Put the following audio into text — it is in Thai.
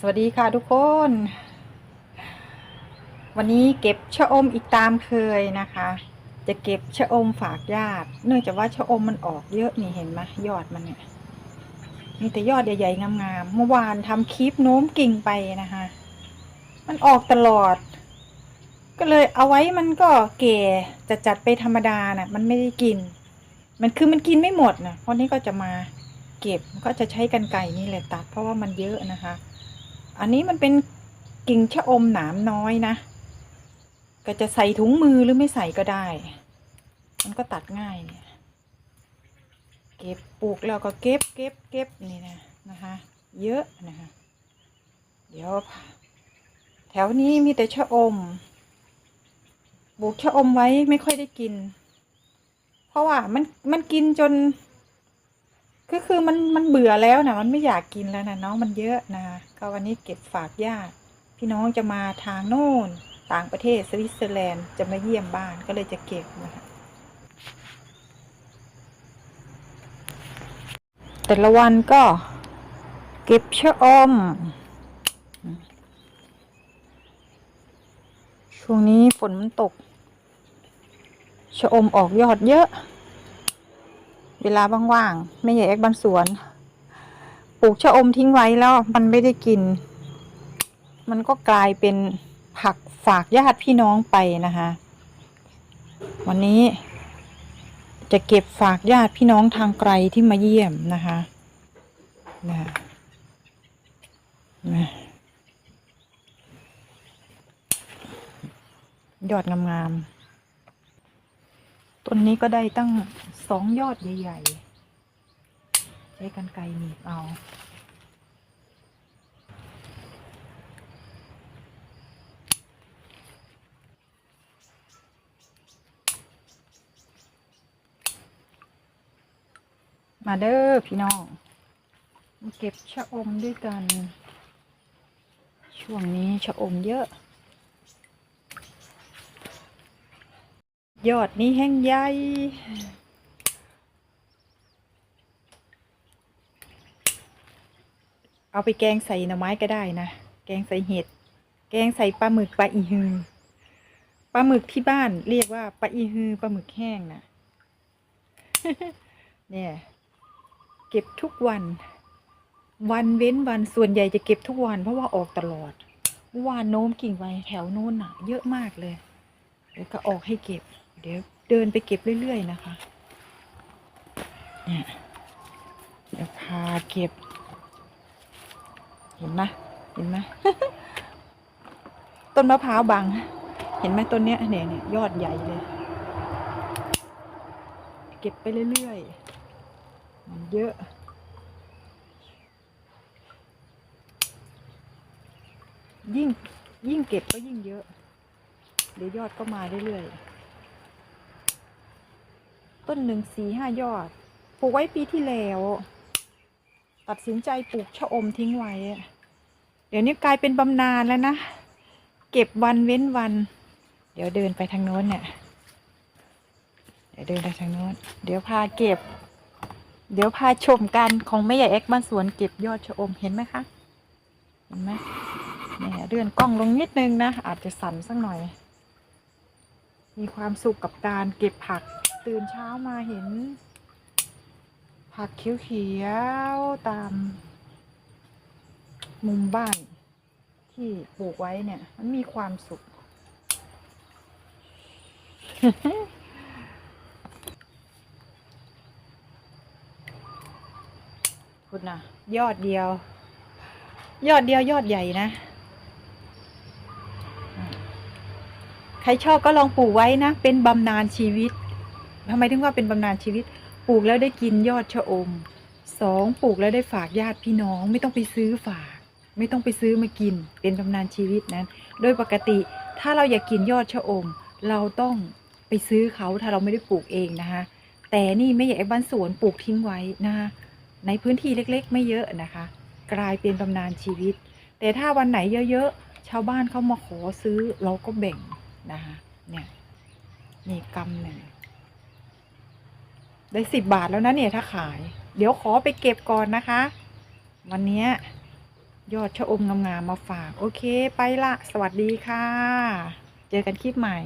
สวัสดีค่ะทุกคน วันนี้เก็บชะอมอีกตามเคยนะคะ จะเก็บชะอมฝากญาติ เนื่องจากว่าชะอมมันออกเยอะนี่เห็นไหมยอดมันเนี่ยมีแต่ยอดใหญ่ๆงามๆเมื่อวานทำคลิปโน้มกิ่งไปนะคะ มันออกตลอด ก็เลยเอาไว้มันก็เก่จะจัดไปธรรมดาน่ะ มันไม่ได้กิน มันคือมันกินไม่หมดนะเพราะนี้ก็จะมาเก็บก็จะใช้กันไก่นี่แหละตัด เพราะว่ามันเยอะนะคะ อันนี้มันเป็นกิ่งชะอมหนามน้อยนะ ก็จะใส่ถุงมือหรือไม่ใส่ก็ได้ มันก็ตัดง่ายเนี่ย เก็บปลูกแล้วก็เก็บเก็บเก็บนี่นะนะคะ เยอะนะคะ เดี๋ยว แถวนี้มีแต่ชะอมปลูกชะอมไว้ไม่ค่อยได้กิน เพราะว่ามันมันกินจน ก็คือมันมันเบื่อแล้วนะมันไม่อยากกินแล้วนะน้องมันเยอะนะคะก็วันนี้เก็บฝากญาติพี่น้องจะมาทางโน่น ต่างประเทศสวิตเซอร์แลนด์จะมาเยี่ยมบ้านก็เลยจะเก็บนะคะแต่ละวันก็เก็บชะอม ช่วงนี้ฝนมันตก ชะอมออกยอดเยอะ เวลาว่างๆไม่ใหญ่เอ็กบ้านสวน ปลูกชะอมทิ้งไว้แล้วมันไม่ได้กิน มันก็กลายเป็นผักฝากญาติพี่น้องไปนะคะ วันนี้จะเก็บฝากญาติพี่น้องทางไกลที่มาเยี่ยมนะคะนะนะยอดงามๆ ต้นนี้ก็ได้ตั้ง สองยอดใหญ่ๆ ใช้กันไกรหนีบเอามาเด้อพี่น้องมาเก็บชะอมด้วยกัน ช่วงนี้ชะอมเยอะ ยอดนี้แห้งใหญ่ เอาไปแกงใส่หน่อไม้ก็ได้นะ แกงใส่เห็ด แกงใส่ปลาหมึกปลาอีฮือ ปลาหมึกที่บ้านเรียกว่าปลาอีฮือปลาหมึกแห้งนะเนี่ย เก็บทุกวัน วันเว้นวันส่วนใหญ่จะเก็บทุกวัน เพราะว่าออกตลอดวานโน้มกิ่งไว้แถวโน้นน่ะ เยอะมากเลย เดี๋ยวก็ออกให้เก็บ เดี๋ยวเดินไปเก็บเรื่อยๆนะคะ เนี่ยเดี๋ยวพาเก็บ เห็นไหมเห็นไหมต้นมะพร้าวบางเห็นไหมต้นเนี้ยเนี่ยเนี่ยยอดใหญ่เลย เก็บไปเรื่อยๆมันเยอะ ยิ่งยิ่งเก็บก็ยิ่งเยอะ เดี๋ยวยอดก็มาเรื่อยๆต้นหนึ่งสี่ห้ายอดปลูกไว้ปีที่แล้ว ตัดสินใจปลูกชะอมทิ้งไว้ เดี๋ยวนี้กลายเป็นบำนาญแล้วนะ เก็บวันเว้นวัน เดี๋ยวเดินไปทางโน้นเนี่ย เดี๋ยวเดินไปทางโน้น เดี๋ยวพาเก็บ เดี๋ยวพาชมกันของแม่ใหญ่เอ็กบ้านสวนเก็บยอดชะอมเห็นไหมคะ เห็นไหมเนี่ยเลื่อนกล้องลงนิดนึงนะ อาจจะสั่นสักหน่อย มีความสุขกับการเก็บผัก ตื่นเช้ามาเห็น ผักเขียวๆตาม มุมบ้านที่ปลูกไว้เนี่ย มันมีความสุข คุณนะยอดเดียว ยอดเดียวยอดใหญ่นะ ใครชอบก็ลองปลูกไว้นะ เป็นบำนาญชีวิตทำไมถึงว่าเป็นบำนาญชีวิต ปลูกแล้วได้กินยอดชะอมสองปลูกแล้วได้ฝากญาติพี่น้องไม่ต้องไปซื้อฝาก ไม่ต้องไปซื้อมากิน เป็นบำนาญชีวิตนั้น โดยปกติถ้าเราอยากกินยอดชะอม เราต้องไปซื้อเขาถ้าเราไม่ได้ปลูกเองนะคะแต่นี่ไม่ใหญ่บ้านสวนปลูกทิ้งไว้นะคะในพื้นที่เล็กๆ ไม่เยอะนะคะ กลายเป็นบำนาญชีวิต แต่ถ้าวันไหนเยอะๆชาวบ้านเขามาขอซื้อเราก็แบ่งนะคะเนี่ยนี่กำหนึ่ง ได้สิบบาทแล้วนะเนี่ยถ้าขาย เดี๋ยวขอไปเก็บก่อนนะคะ วันนี้ยยอดชะอมงามๆมาฝาก โอเค ไปละ สวัสดีค่ะ เจอกันคลิปใหม่